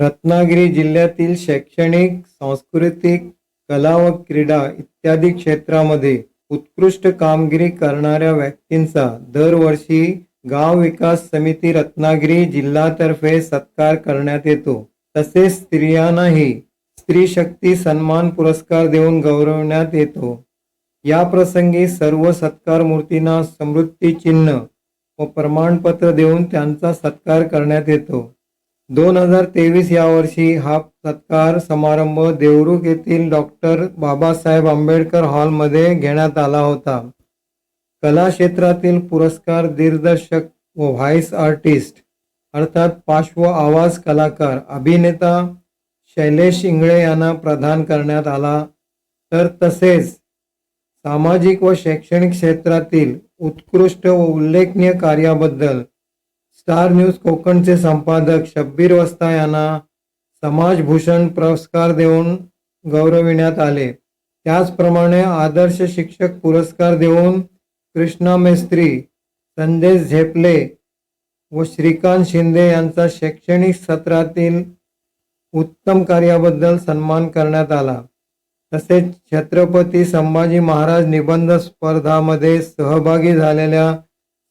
रत्नागिरी जिल्ह्यातील शैक्षणिक सांस्कृतिक कला व क्रीडा इत्यादी क्षेत्रामध्ये उत्कृष्ट कामगिरी करणाऱ्या व्यक्तींचा दरवर्षी गाव विकास समिती रत्नागिरी जिल्हातर्फे सत्कार करण्यात येतो. तसेच स्त्रियांनाही स्त्री शक्ती सन्मान पुरस्कार देऊन गौरवण्यात येतो. या प्रसंगी सर्व सत्कार मूर्तींना समृद्धी चिन्ह व प्रमाणपत्र देऊन त्यांचा सत्कार करण्यात येतो. दोन हजार तेवीस या वर्षी हा सत्कार समारंभ देवरुख येथील डॉक्टर बाबासाहेब आंबेडकर हॉलमध्ये घेण्यात आला होता. कला क्षेत्रातील पुरस्कार दिग्दर्शक व व्हाईस आर्टिस्ट अर्थात पार्श्व आवाज कलाकार अभिनेता शैलेश इंगळे यांना प्रदान करण्यात आला. तर तसेच सामाजिक व शैक्षणिक क्षेत्रातील उत्कृष्ट व उल्लेखनीय कार्याबद्दल स्टार न्यूज कोकणचे संपादक शब्बीर वस्ता यांना समाजभूषण पुरस्कार देऊन गौरविण्यात आले. त्याचप्रमाणे आदर्श शिक्षक पुरस्कार देऊन कृष्णा मेस्त्री संदेश झेपले व श्रीकांत शिंदे यांचा शैक्षणिक सत्रातील उत्तम कार्याबद्दल सन्मान करण्यात आला. तसेच छत्रपती संभाजी महाराज निबंध स्पर्धामध्ये सहभागी झालेल्या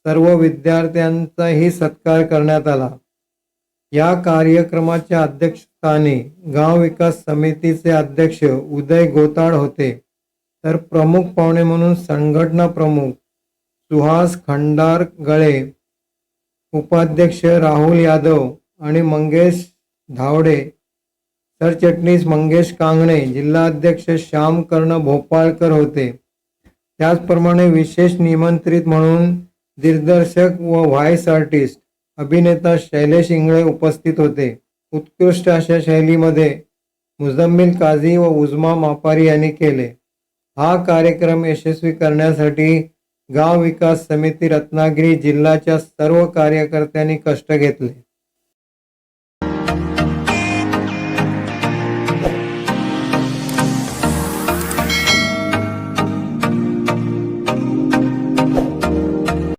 सर्व विद्यार्थ्यांचाही सत्कार करण्यात आला. या कार्यक्रमाच्या अध्यक्षस्थानी गाव विकास समितीचे अध्यक्ष उदय गोताळ होते. तर प्रमुख पाहुणे म्हणून संघटना प्रमुख सुहास खंडार गळे उपाध्यक्ष राहुल यादव आणि मंगेश धावडे सरचिटणीस मंगेश कांगणे जिल्हाध्यक्ष श्याम कर्ण भोपाळकर होते. त्याचप्रमाणे विशेष निमंत्रित म्हणून दिग्दर्शक व व्हाईस आर्टिस्ट अभिनेता शैलेश इंगळे उपस्थित होते. उत्कृष्ट अशा शैलीमध्ये मुजम्मिल काझी व उजमा मापारी यांनी केले. हा कार्यक्रम यशस्वी करण्यासाठी गाव विकास समिती रत्नागिरी जिल्ह्याच्या सर्व कार्यकर्त्यांनी कष्ट घेतले.